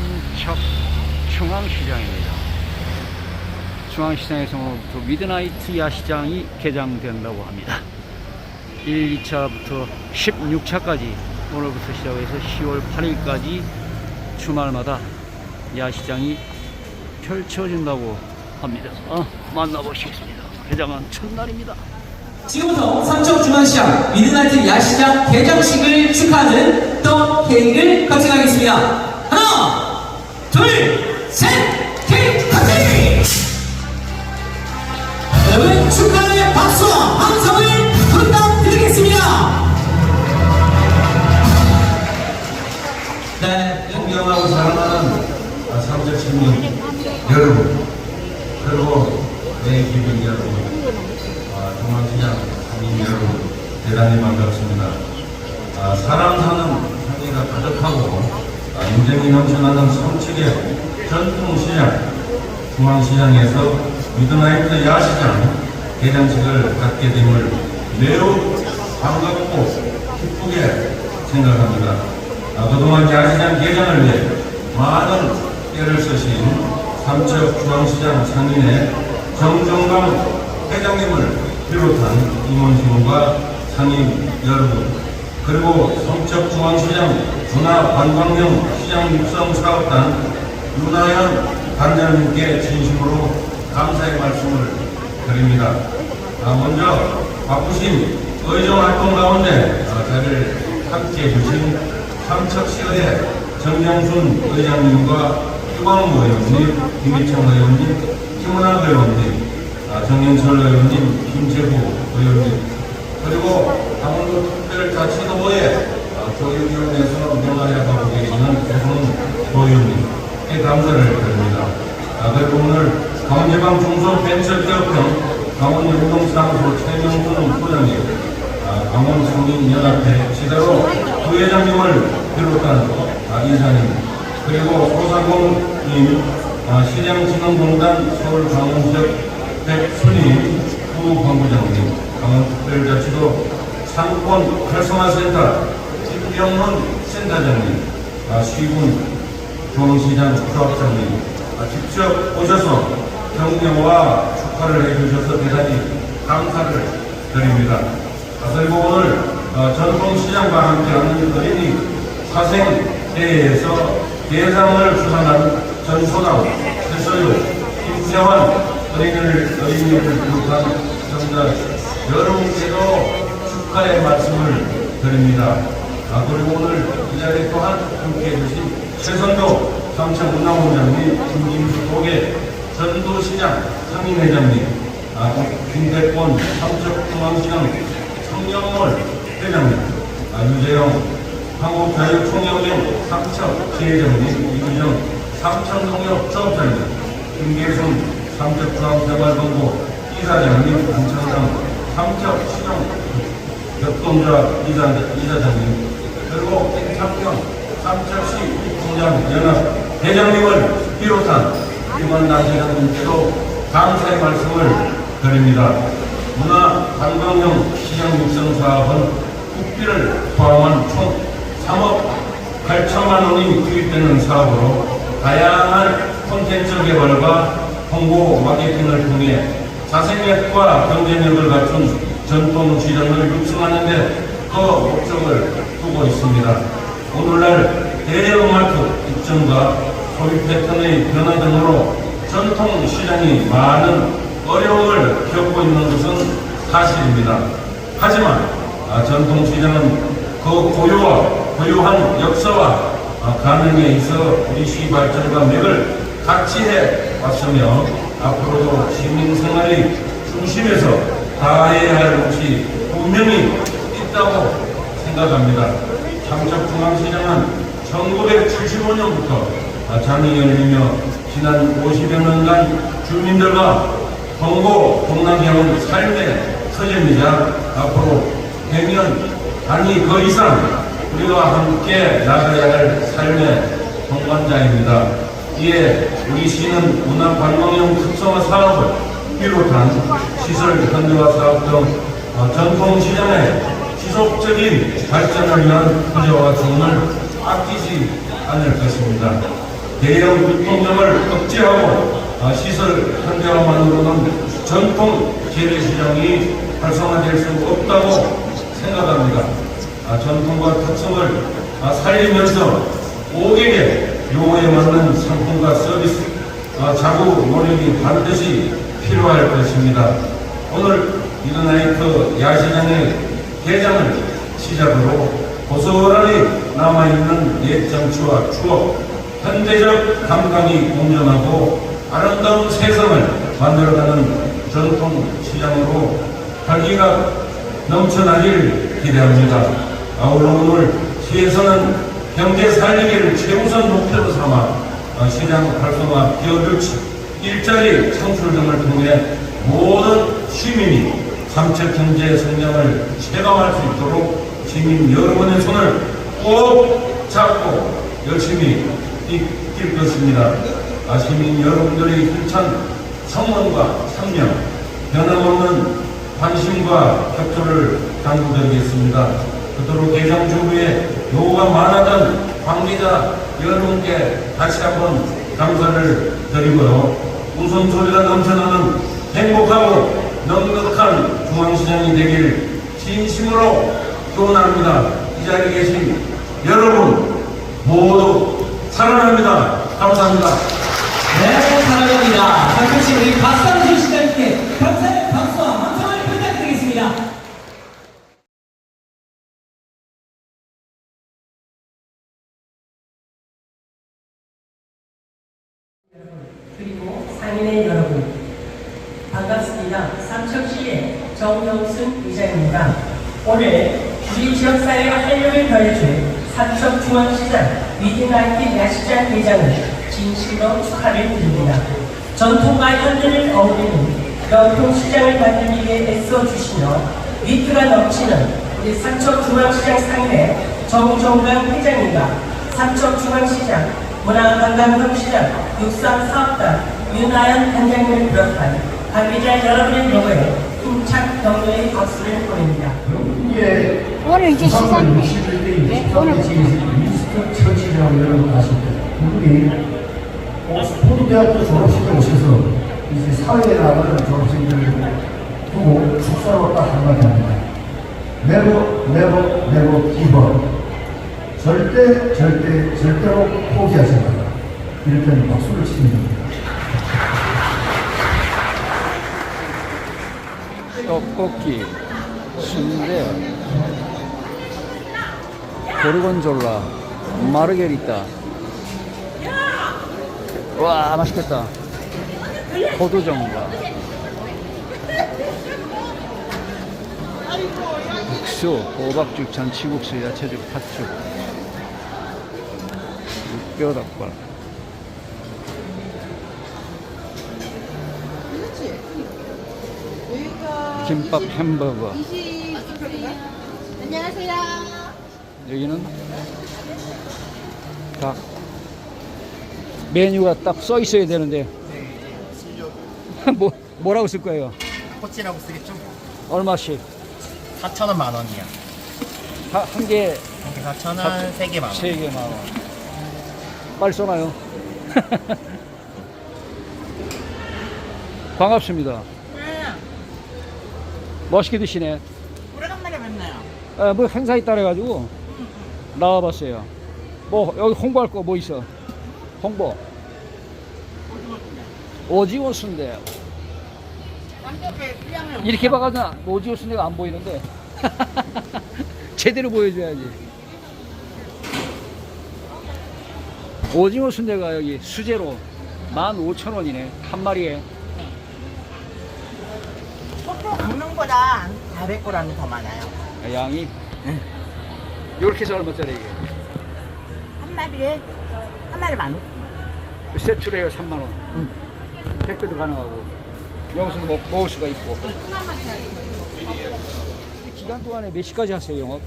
삼척 중앙시장입니다. 중앙시장에서 오늘부터 미드나이트 야시장이 개장된다고 합니다. 1, 2차부터 16차까지 오늘부터 시작해서 10월 8일까지 주말마다 야시장이 펼쳐진다고 합니다. 어, 만나보시겠습니다. 개장한 첫날입니다. 지금부터 삼척 중앙시장 미드나이트 야시장 개장식을 축하하는 떡 케이크를 거쳐가겠습니다. 하나, 중앙시장에서 미드나이트 야시장 개장식을 갖게 됨을 매우 반갑고 기쁘게 생각합니다. 아, 그동안 야시장 개장을 위해 많은 애를 쓰신 삼척 중앙시장 상인의 정정강 회장님을 비롯한 임원진과 상인 여러분 그리고 삼척 중앙시장 문화관광형 시장 육성 사업단 윤하연 단장님께 진심으로 감사의 말씀을 드립니다. 아, 먼저 바쁘신 의정 활동 가운데 아, 저를 함께 해 주신 삼척시의회 정영순 의장님과 유광우 의원님, 김희청 의원님, 김은학 의원님, 아, 정영철 의원님, 김재구 의원님, 그리고 강원도 특별자치도의 아, 교육위원회에서 명하려고 계시는 배승훈 도의원님 께 감사를 드립니다. 아, 그리고 오늘 강원지방 중소벤처기업형 강원운동사무소 최명순 부장님, 아, 강원성인연합회 지대로 부회장님을 비롯한 아, 인사님, 그리고 소상공인 아, 시장진흥공단 서울 강원지역 백순희 부광부장님, 강원특별자치도 상권 활성화센터 김병훈 센터장님, 아, 시군 중앙시장 부학장님 아, 직접 오셔서 격려와 축하를 해주셔서 대단히 감사를 드립니다. 아, 그리고 오늘 어, 전통시장과 함께하는 어린이 사생대회에서 대상을 수상한 전소남, 최서유, 김세환 어린이를, 어린이를 비롯한 시청자 여러분께도 축하의 말씀을 드립니다. 아, 그리고 오늘 이 자리에 또한 함께해 주신 최선도 삼천 문화원장님, 김김수 도계 전도시장 상인회장님, 아, 김대권 삼척중앙시장 청년몰 회장님, 아, 유재영 한국자유총연맹 삼척 지회장님, 이규정 삼천농협 조합장님, 김계순 삼척중앙생활본부 이사장님, 안창상 역동자 이사, 이사장님, 그리고 김창경 삼척시 총장 연합 회장님을 비롯한 임원단체장님께도 감사의 말씀을 드립니다. 문화 관광형 시장 육성 사업은 국비를 포함한 총 3억 8천만 원이 투입되는 사업으로 다양한 콘텐츠 개발과 홍보 마케팅을 통해 자생력과 경쟁력을 갖춘 전통 시장을 육성하는 데 그 목적을 두고 있습니다. 오늘날 대형마트 입점과 소비 패턴의 변화 등으로 전통 시장이 많은 어려움을 겪고 있는 것은 사실입니다. 하지만 아, 전통 시장은 그 고유와 고유한 역사와 아, 가능에 있어 우리 시 발전과 맥을 같이 해 왔으며 앞으로도 시민 생활의 중심에서 다해야 할 곳이 분명히 있다고 생각합니다. 삼척중앙시장은 1975년부터 장이 열리며 지난 50여 년간 주민들과 동고 동남향 삶의 서점이자 앞으로 100년 아니 그 이상 우리와 함께 나가야 할 삶의 동반자입니다. 이에 우리 시는 문화관광형 특성화 사업을 비롯한 시설 현대화 사업 등 어, 전통시장의 지속적인 발전을 위한 투자와 지원을 아끼지 않을 것입니다. 대형 유통점을 억제하고 아, 시설 현대화만으로는 전통 재래시장이 활성화될 수 없다고 생각합니다. 아, 전통과 특성을 아, 살리면서 고객의 요구에 맞는 상품과 서비스 아, 자구 노력이 반드시 필요할 것입니다. 오늘 미드나이트 야시장의 개장을 시작으로 고스란히 남아있는 옛 정치와 추억, 현대적 감각이 공존하고 아름다운 세상을 만들어가는 전통 시장으로 활기가 넘쳐나길 기대합니다. 아울러 오늘 시에서는 경제 살리기를 최우선 목표로 삼아 어, 시장 활성화, 기업유치, 일자리 창출 등을 통해 모든 시민이 삼척 경제 성장을 체감할 수 있도록 시민 여러분의 손을 꼭 잡고 열심히 뛸 것입니다. 아, 시민 여러분들의 힘찬 성원과 참여, 변함없는 관심과 협조를 당부드리겠습니다. 그토록 개장 주부에 요구가 많았던 관계자 여러분께 다시 한번 감사를 드리고요. 웃음소리가 넘쳐나는 행복하고 넉넉한 중앙시장이 되길 진심으로 기원합니다. 이 자리에 계신 여러분 모두 사랑합니다. 감사합니다. 네, 사랑합니다. 박수 우리 박상준 시장님께 감사의 박수와 함성을 부탁드리겠습니다. 그리고 상인의 여러분 반갑습니다. 삼척시의 정영순 의장입니다. 오늘 지역사회의 활력을 더해줄 삼척중앙시장 위드나이트 야시장 개장을 진심으로 축하를 드립니다. 전통과 현대를 어우리는 전통시장을 만들기 위해 애써주시며 위트가 넘치는 우리 삼척중앙시장 상인의 정종강 회장님과 삼척중앙시장 문화관광동시장 육상사업단 윤하연 단장님을 비롯한 관계자 여러분의 명예에 힘찬 격려의 박수를 보냅니다. 오늘 이제 시상 네, 오늘 미스터 처치라고 여러분 아십니다. 그분이 옥스포드 대학교 졸업식에 오셔서 이제 사회에 나가는 졸업생들을 두고 축사로 딱 한마디 합니다. Never, never, never give up. 절대, 절대, 절대로 포기하지 마라. 이럴 때는 박수를 치는 겁니다. 떡볶이, 순대, 고르곤졸라, 마르게리따. 와, 맛있겠다. 포도전과. 육수, 호박죽, 잔치국수, 야채죽, 팥죽. 뼈닭발. 김밥 햄버거. 안녕하세요. 여기는 닭 메뉴가 딱 써 있어야 되는데 뭐 뭐라고 쓸 거예요? 코치라고 쓰겠죠? 얼마씩 4,000원 만 원이야. 한개 4,000원, 3개 만 원. 세 개 만 원. 빨리 써놔요. 반갑습니다. 멋있게 드시네. 뵙나요? 아, 뭐 행사 있다 그래가지고 나와봤어요. 뭐 여기 홍보할 거 뭐 있어? 홍보. 오징어 순대. 이렇게 봐가지고 오징어 순대가 안 보이는데 제대로 보여줘야지. 오징어 순대가 여기 수제로 15,000원이네 한 마리에. 보통 강릉보다 400g이 더 많아요. 아, 양이 이렇게 해서 얼마짜리 이게? 한 마리에 한 마리 만 원. 세트로 해요 3만 원. 택배도 가능하고 여기서 먹, 먹을 수가 있고. 기간 동안에 몇 시까지 하세요 영업?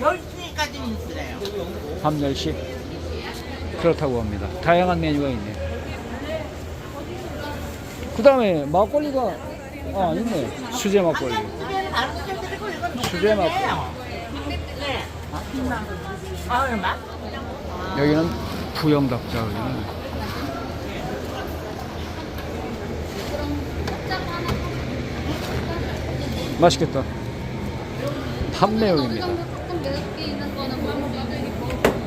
10시까지는 있어요. 밤 10시? 그렇다고 합니다. 다양한 메뉴가 있네. 그 다음에 막걸리가 아 있네. 수제 막걸리. 아, 얼마? 여기는 부영 닭자 여기는. 맛있겠다. 판매용입니다.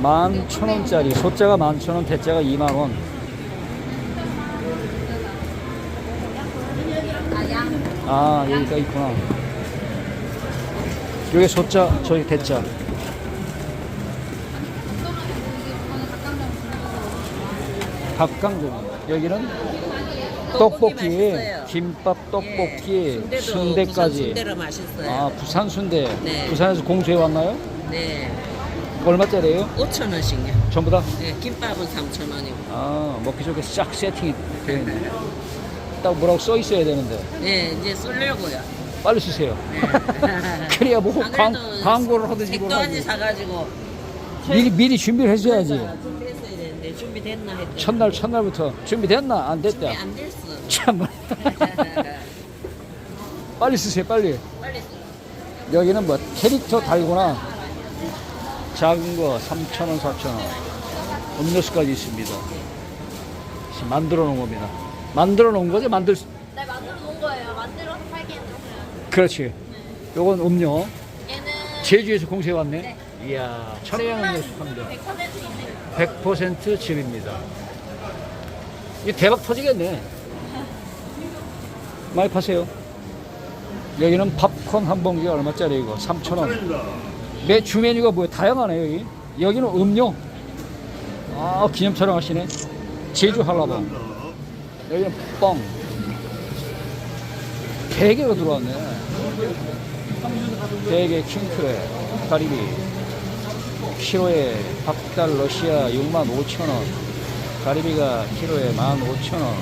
만천 원짜리 소자가 만천 원, 대자가 2만 원. 아 여기가 있구나. 여기 소자, 저기 대자. 닭강정. 여기는 떡볶이, 맛있어요. 김밥, 떡볶이, 순대도 순대까지. 부산 순대로 맛있어요. 아 부산 순대. 네. 부산에서 공수해 왔나요? 네, 얼마짜리예요? 5천 원씩요. 전부 다? 네, 김밥은 3천 원이고. 아 먹기 좋게 싹 세팅이 되어 있네. 딱 뭐라고 써 있어야 되는데 네, 이제 쏠려고요. 빨리 쓰세요. 네. 그래야 뭐 안 광, 그래도 광고를 하든지 뭘 하든지. 사가지고 미리 미리 준비를 해줘야지. 준비했어야 되는데 준비됐나 했더니 첫날 첫날부터 준비됐나 안 됐다. 준비 안 됐어. 참 빨리 쓰세요 빨리. 빨리 써. 여기는 뭐 캐릭터 달고나 작은 거 3,000원, 4,000원. 음료수까지 있습니다. 만들어 놓은 겁니다. 만들어 놓은 거죠? 만들 수- 네, 만들어 놓은 거예요. 만들어서. 그렇지. 요건 음료. 얘는 제주에서 공수해 왔네. 네. 이야, 천혜향 음료수 팝니다. 100% 있는 100% 즙입니다. 이 대박 터지겠네. 많이 파세요. 여기는 팝콘 한 봉지가 얼마짜리 이거? 3,000원. 매주 메뉴가 뭐예요? 다양하네요, 여기. 여기는 음료. 아, 기념 촬영하시네. 제주 한라봉. 여기는 뻥. 대게가 들어왔네. 대게 킹크랩, 가리비. 키로에 박달 러시아 6만 5천 원, 가리비가 키로에 1만 5천 원.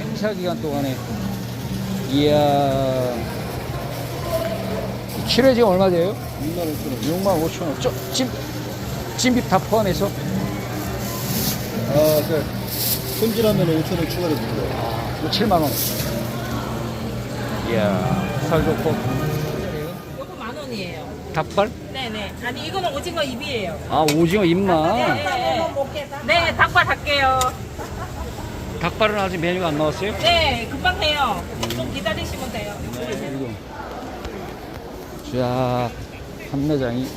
행사 기간 동안에 이야 키로에 지금 얼마 돼요? 6만 5천 원. 6만 5천 원. 저, 찜 찜비 다 포함해서 아, 그 손질하면 5천 원 추가로 드려요. 뭐 7만 원. 이야 살 좋고 요거 만 원이에요. 닭발? 네네. 아니 이거는 오징어 입이에요. 아 오징어 입만. 네. 네, 닭발 할게요. 닭발은 아직 메뉴가 안 나왔어요? 네, 금방 해요. 좀 기다리시면 돼요. 그리고 쫙 판매장이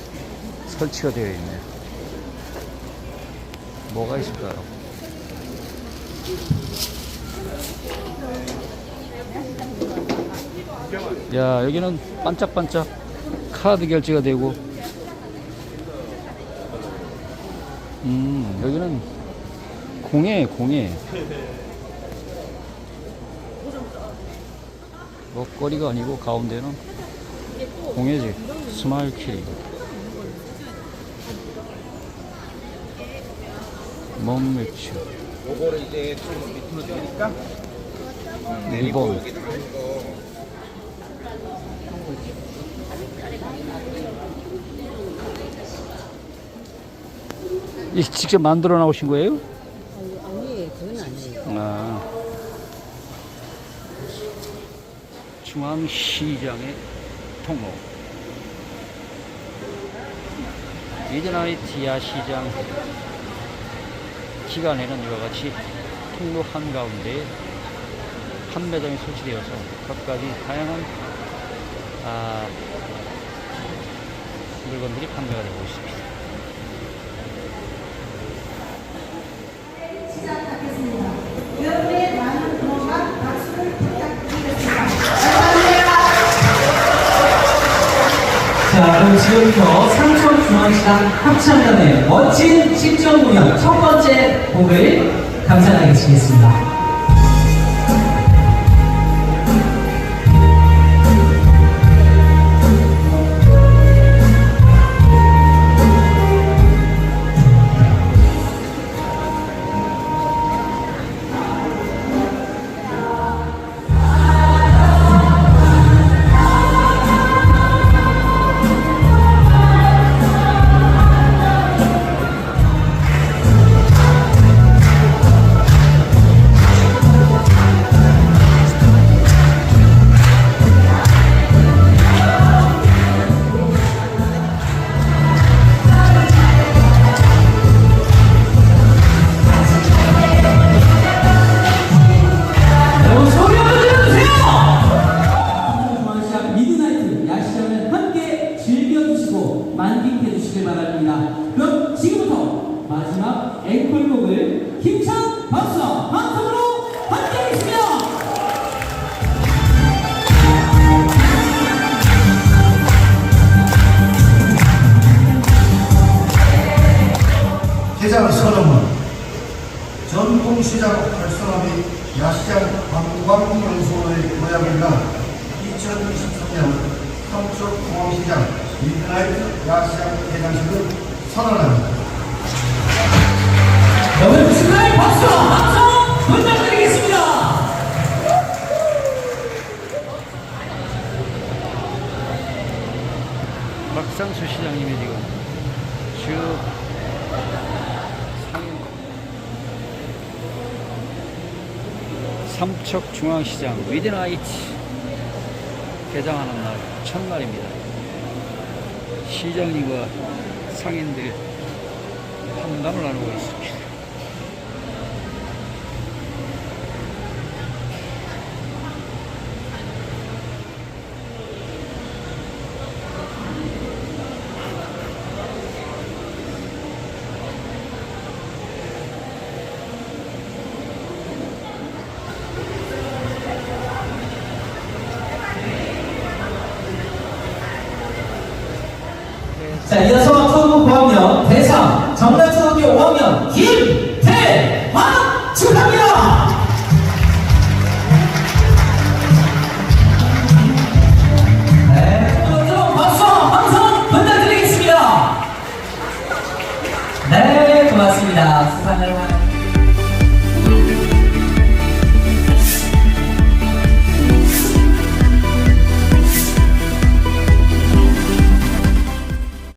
설치가 되어 있네. 뭐가 있을까요? 야 여기는 반짝반짝 카드 결제가 되고. 음 여기는 공예 공예. 먹거리가 아니고 가운데는 공예지 스마일 키. 먹맥주 요거를 이제 좀 밑으로 떼니까 일본 이 직접 만들어 나오신 거예요? 아니, 그건 아니에요. 아. 중앙시장의 통로. 예전의 디아시장 기간에는 이와 같이 통로 한가운데에 판매장이 설치되어서 각가지 다양한 아, 물건들이 판매가 되고 있습니다. 지금부터 삼천중앙시장 합창단의 멋진 집중 공연 첫 번째 곡을 감상하겠습니다. 관광명소의 도약이나 2023년 삼척공항시장 미드나이트 야시장 개장식을 선언합니다. 삼척중앙시장 미드나이트 개장하는 날 첫날입니다. 시장님과 상인들이 한담을 나누고 있습니다. 자, 이어서 초등 고학년 대상 정남초등학교 5학년 김태환 축하합니다.